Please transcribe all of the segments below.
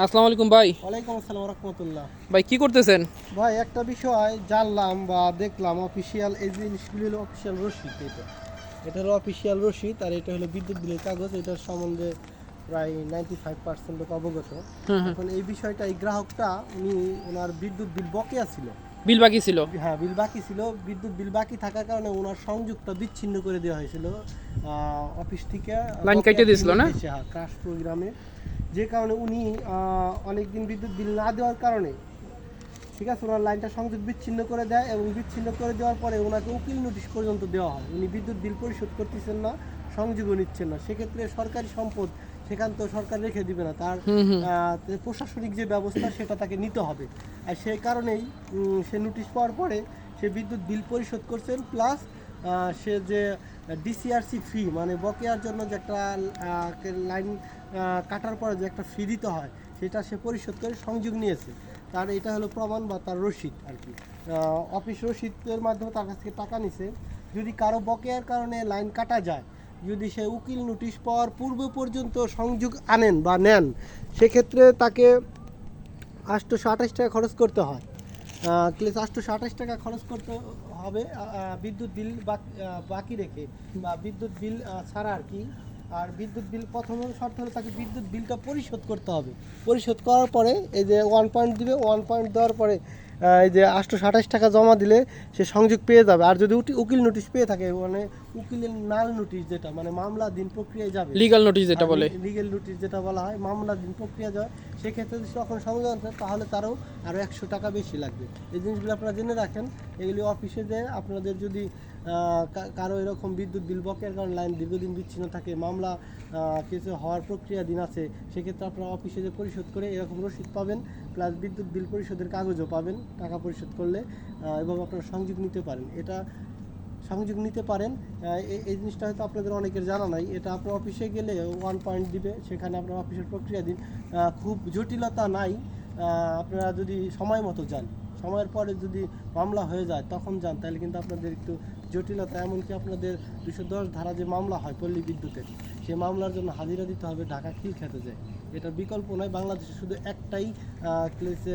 আসসালামু আলাইকুম ভাই। ওয়ালাইকুম আসসালাম রহমতুল্লাহ। ভাই কি করতেছেন? ভাই একটা বিষয় জানলাম বা দেখলাম অফিসিয়াল এই জিনিসগুলি হলো অফিসিয়াল রসিদ এটা এটা হলো অফিসিয়াল রসিদ আর এটা হলো বিদ্যুৎ বিলের কাগজ এটার সম্বন্ধে প্রায় নাইনটি ফাইভ পার্সেন্ট লোক অবগত। এখন এই বিষয়টা এই গ্রাহকটা উনি ওনার বিদ্যুৎ বিল বকেয়া ছিল বিল বাকি ছিল? হ্যাঁ বিল বাকি ছিল। বিদ্যুৎ বিল বাকি থাকার কারণে ওনার সংযোগটা বিচ্ছিন্ন করে দেওয়া হয়েছিল। অফিস থেকে লাইন কেটে দিয়েছিল না? হ্যাঁ ক্রাশ প্রোগ্রামে যে কারণে উনি অনেক দিন বিদ্যুৎ বিল না দেওয়ার কারণে ঠিক আছে ওনার লাইনটা সংযোগ বিচ্ছিন্ন করে দেয় এবং বিচ্ছিন্ন করে দেওয়ার পরে ওনাকে উকিল নোটিশ পর্যন্ত দেওয়া হয়। উনি বিদ্যুৎ বিল পরিশোধ করতেছেন না সংযোগও নিচ্ছেন না। সেক্ষেত্রে সরকারি সম্পদ সেখান তো সরকার রেখে দিবে না। তার প্রশাসনিক যে ব্যবস্থা সেটা তাকে নিতে হবে। আর সেই কারণেই সে নোটিশ পাওয়ার পরে সে বিদ্যুৎ বিল পরিশোধ করছেন প্লাস সে যে ডিসিআরসি ফি মানে বকেয়ার জন্য যে একটা লাইন কাটার পরে যে একটা ফি দিতে হয়, সেটা সে পরিশোধ করে সংযোগ নিয়েছে। তার এটা হলো প্রমাণ বা তার রসিদ আর কি। অফিস রসিদের মাধ্যমে তার কাছ থেকে টাকা নিছে। যদি কারও বকেয়ার কারণে লাইন কাটা যায়, যদি সে উকিল নোটিশ পাওয়ার পূর্ব পর্যন্ত সংযোগ আনেন বা নেন, সেক্ষেত্রে তাকে আটশোশো আঠাশ টাকা খরচ করতে হয়। প্লাস আটশোশো আঠাশ টাকা খরচ করতে হবে বিদ্যুৎ বিল বাকি রেখে বা বিদ্যুৎ বিল ছাড়া আর কি। আর বিদ্যুৎ বিল প্রথম শর্ত হলো তাকে বিদ্যুৎ বিলটা পরিশোধ করতে হবে। পরিশোধ করার পরে এই যে ওয়ান পয়েন্ট দিবে ওয়ান পয়েন্ট দেওয়ার পরে এই যে আটশোশো আঠাশ টাকা জমা দিলে সে সংযোগ পেয়ে যাবে। আর যদি উকিল নোটিশ পেয়ে থাকে মানে উকিলের নাল নোটিশ যেটা মানে মামলা দিন প্রক্রিয়ায় যাবে। লিগাল নোটিশ যেটা বলে। লিগেল নোটিশ যেটা বলা হয় মামলা দিন প্রক্রিয়া যায় সেক্ষেত্রে যদি তখন সংযোজন থাকে তাহলে তারও আরও একশো টাকা বেশি লাগবে। এই জিনিসগুলো আপনারা জেনে রাখেন। এগুলি অফিসে যে আপনাদের যদি কারও এরকম বিদ্যুৎ বিল বকেয়ার কারণে লাইন দীর্ঘদিন বিচ্ছিন্ন থাকে, মামলা কিছু হওয়ার প্রক্রিয়া দিন আছে, সেক্ষেত্রে আপনারা অফিসে যে পরিশোধ করে এরকম রসিদ পাবেন প্লাস বিদ্যুৎ বিল পরিশোধের কাগজও পাবেন, টাকা পরিশোধ করলে এবং আপনারা সংযোগ নিতে পারেন। এটা সংযোগ নিতে পারেন এই জিনিসটা হয়তো আপনাদের অনেকের জানা নাই, এটা আপনার অফিসে গেলে ওয়ান পয়েন্ট দিবে, সেখানে আপনার অফিসের প্রক্রিয়া দিন। খুব জটিলতা নাই আপনারা যদি সময় মতো যান। সময়ের পরে যদি মামলা হয়ে যায়, তখন যান। তাহলে কিন্তু আপনাদের একটু জটিলতা, এমনকি আপনাদের দুশো ধারা যে মামলা হয় পল্লী বিদ্যুতের সেই মামলার জন্য হাজিরা দিতে হবে ঢাকা খিল খেতে যায় এটা বিকল্প নয় বাংলাদেশে শুধু একটাই প্লেসে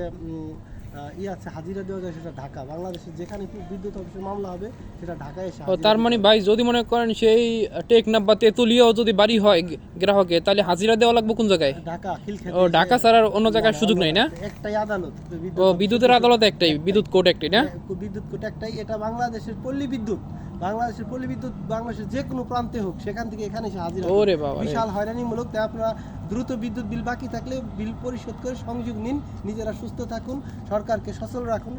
ই আছে হাজিরা দেওয়া যায় সেটা ঢাকা। বাংলাদেশে যেখানে বিদ্যুৎ অফিসের মামলা হবে সেটা ঢাকায় এসে তার মানে ভাই যদি মনে করেন সেই টেকনাফ বা তেতুলিয়াও যদি বাড়ি হয় গ্রাহকে তাহলে হাজিরা দেওয়া লাগবে কোন জায়গায়? ঢাকা ও ঢাকা ছাড়া অন্য জায়গায় সুযোগ নাই না? একটাই আদালত ও বিদ্যুতের আদালত একটাই বিদ্যুৎ কোর্ট একটাই না? হ্যাঁ, বিদ্যুৎ কোট একটাই এটা বাংলাদেশের পল্লী বিদ্যুৎ। বাংলাদেশের পল্লী বিদ্যুৎ বাংলাদেশের যে কোনো প্রান্তে হোক সেখান থেকে এখানে এসে হাজির। ওরে বাবা। বিশাল হয়রানিমূলক তাই আপনারা দ্রুত বিদ্যুৎ বিল বাকি থাকলে বিল পরিশোধ করে সংযোগ নিন নিজেরা সুস্থ থাকুন সরকারকে সচল রাখুন।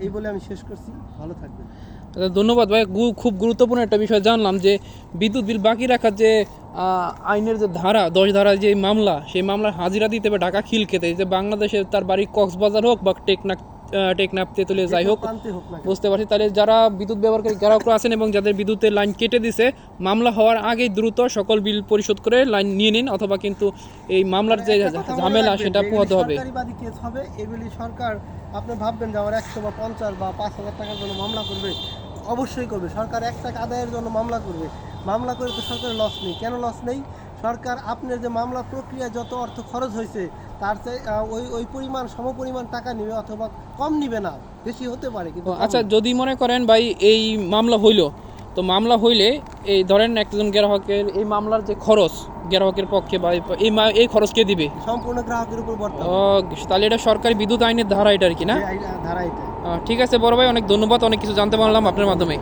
এই বলে আমি শেষ করছি। ভালো থাকবেন। আচ্ছা, ধন্যবাদ ভাই। গু- খুব গুরুত্বপূর্ণ একটা বিষয় জানলাম যে বিদ্যুৎ বিল বাকি রাখার যে আইনের যে ধারা দশ ধারা যে মামলা সেই মামলার হাজিরা দিতে হবে ঢাকা খিল খেতে যে বাংলাদেশে তার বাড়ি কক্সবাজার হোক বা টেকনাফ আহ, টেকনাফ তেতুলিয়া যাই হোক। বুঝতে পারছি। তাহলে যারা বিদ্যুৎ ব্যবহারকারী গ্রাহকরা আছেন এবং যাদের বিদ্যুতের লাইন কেটে দিছে মামলা হওয়ার আগেই দ্রুত সকল বিল পরিশোধ করে লাইন নিয়ে নিন অথবা কিন্তু এই মামলার যে ঝামেলা সেটা পোহাতে হবে। কেস হবে এগুলি সরকার আপনি ভাববেন যে আমার একশো বা পঞ্চাশ বা পাঁচ হাজার টাকার জন্য মামলা করবে। অবশ্যই করবে। সরকার এক টাকা আদায়ের জন্য মামলা করবে। মামলা করে তো সরকারের লস নেই। কেন লস নেই? সরকার আপনার যে মামলা প্রক্রিয়া যত অর্থ খরচ হয়েছে তার ওই ওই পরিমাণ সমপরিমাণ টাকা নিবে অথবা কম নিবে না বেশি হতে পারে কিন্তু আচ্ছা যদি মনে করেন ভাই এই মামলা হইল তো মামলা হইলে এই ধরেন একজন গ্রাহকের এই মামলার যে খরচ গ্রাহকের পক্ষে বা এই এই খরচ কে দিবে? সম্পূর্ণ গ্রাহকের উপর তাহলে এটা সরকারি বিদ্যুৎ আইনের ধারা এটা আর কি না? ধারা এটা। ঠিক আছে বড় ভাই অনেক ধন্যবাদ অনেক কিছু জানতে পারলাম আপনার মাধ্যমে।